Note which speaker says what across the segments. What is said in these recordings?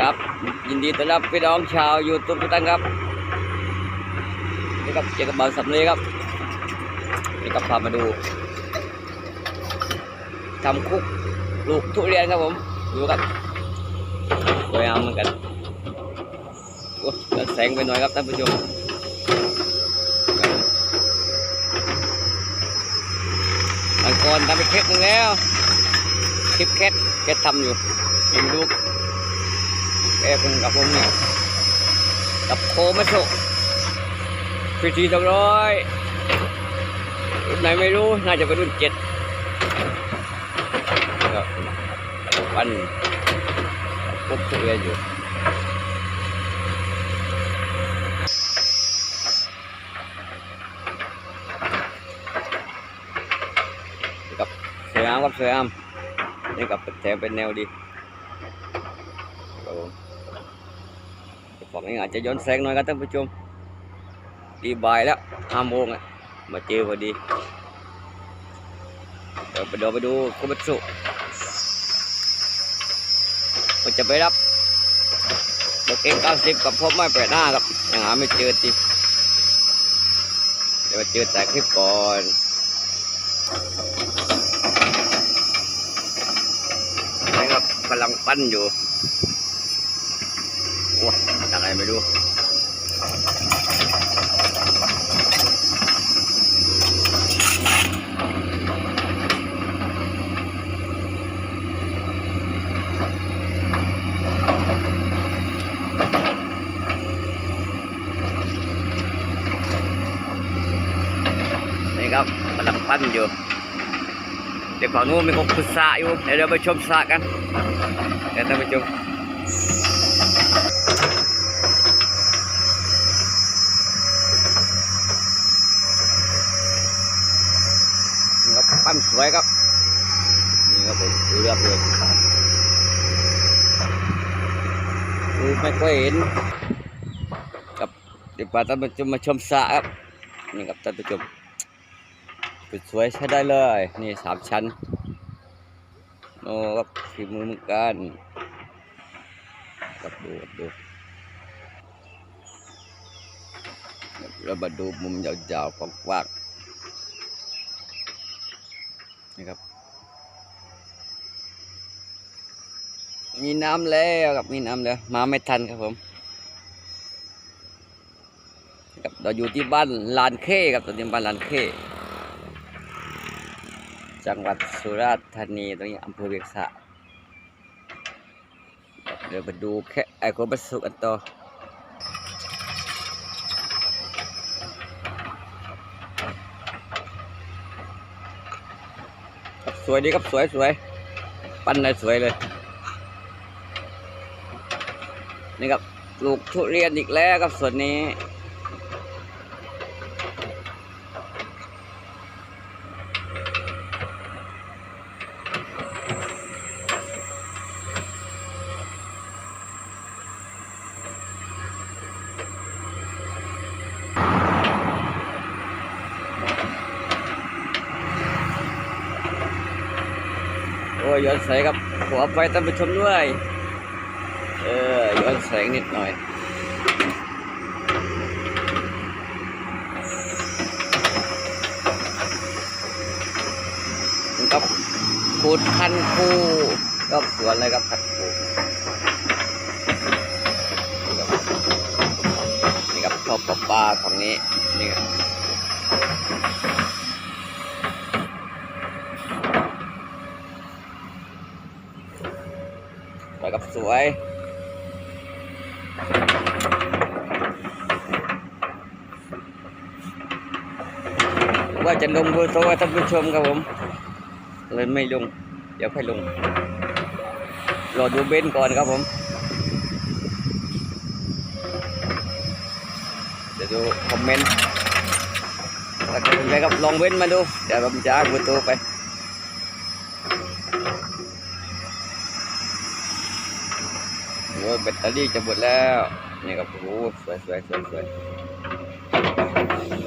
Speaker 1: ครับ ยินดีต้อนรับพี่น้องชาวยูทูบทุกท่านครับนี่ครับเจอกับเบาสำลีครับนี่ครับพามาดูทำคุกลูกทุเรียนครับผมดูครับสวยงามเหมือนกันโอ้แสงไปหน่อยครับท่านผู้ชมมันก่อนทำไปคลิปหนึงแล้วคลิปแคทแคททำอยู่ยังดู แกเป็นกับผมเนี่ยกับโคมัสุพิธีสองร้อยรุ่นไหนไม่รู้น่าจะเป็นรุ่นเจ็ดวันปุ๊บทุเรียอยู่กับสวยงามครับสวยงามนี่กับแถมเป็นแนวดี ครับผม ฝั่งนี้อาจจะย้อนแสงหน่อยครับท่านผู้ชมดีบ่ายแล้วห้าโมงะมาเจอพอดีเดี๋ยวไปเดี๋ยวไปดูคุบัตสุมันจะไปรับรถเองเก้าสิบกับพบไม่แปดหน้าครับยังหาไม่เจอทีเดี๋ยวมาเจอแต่คลิปก่อนนี่ครับกำลังปั้นอยู่ว้า ไม่รู้นี่ครับกำลังปั้นอยู่ เดี๋ยวฝั่งนู้นมีคนขุดสระอยู่ เดี๋ยวเราไปชมสระกันเดี๋ยวท่านไปชม นี่ครับปั้นสวยครับ นี่ครับผมดูเรียบเลย ไม่ค่อยเห็นกับเดี๋ยวปาท่านผู้ชมมาชมสระครับนี่ครับท่านผู้ชมสุดสวยใช้ได้เลย นี่สามชั้นโอ้ครับฝีมือเหมือนกันครับดูกับดูเรามาดูมุมยาวๆกว้างๆนี่ครับ มีน้ำแล้วครับมีน้ำแล้ว มาไม่ทันครับผมครับเราอยู่ที่บ้านลานเข้ครับตอนนี้บ้านลานเข้จังหวัดสุราษฎร์ธานีตรงนี้อำเภอเวียงสะเดี๋ยวไปดูแค่ไอโคบัสสุกันต่อสวยดีครับสวยสวย ปั้นได้สวยเลย นี่ครับปลูกทุเรียนอีกแล้วครับส่วนนี้ โอ้ยย้อนแสครับขอไปท่านผู้ชมด้วย เออย้อนแสงนิดหน่อยนี่ครับคูดพันคูก็สวนเลยครับพันคูนี่ครับท่อประปาของนี้นี่ครับสวยครับสวย ว่าจะลงเบอร์โทรท่านผู้ชมครับผม เลยไม่ลง เดี๋ยวค่อยลง รอดูเบนก่อนครับผม เดี๋ยวดูคอมเมนต์ถ้าเกิดเป็นไงครับลองเบนมาดู เดี๋ยวผมจะอ่านเบอร์โทรไปโอ้ยแบตเตอรี่จะหมดแล้ว นี่ครับโอ้สวยสวยสวยสวย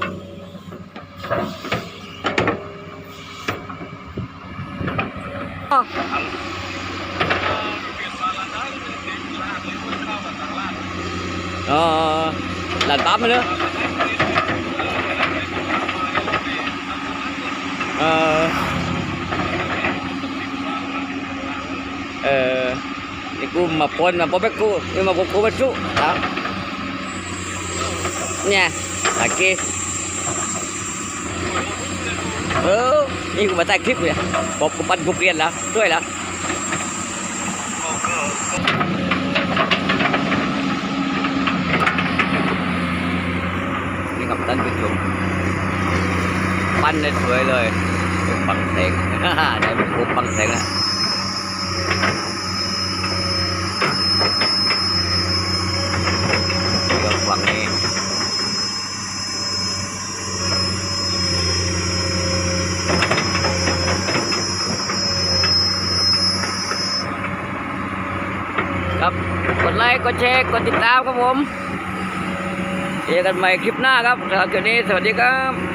Speaker 2: kebiasaan dari usaha lingkungan kawat
Speaker 1: อ๋อหลานปั๊มมาเนอะ เออ นี่กูมาแต่งครับเนี่ยโอเคลิปเลยบอกกูปั้นกูเปลี่ยนแล้วด้วยแล้วนี่กับท่านผู้ชมปั้นได้สวยเลยปังแสงได้เป็นปุ๊บปังแสงแล้วนี่ก็ฝั่งนี้ ครับ กดไลค์ กดแชร์ กดติดตามครับผม เจอกันใหม่คลิปหน้าครับสำหรับคลิปนี้ สวัสดีครับ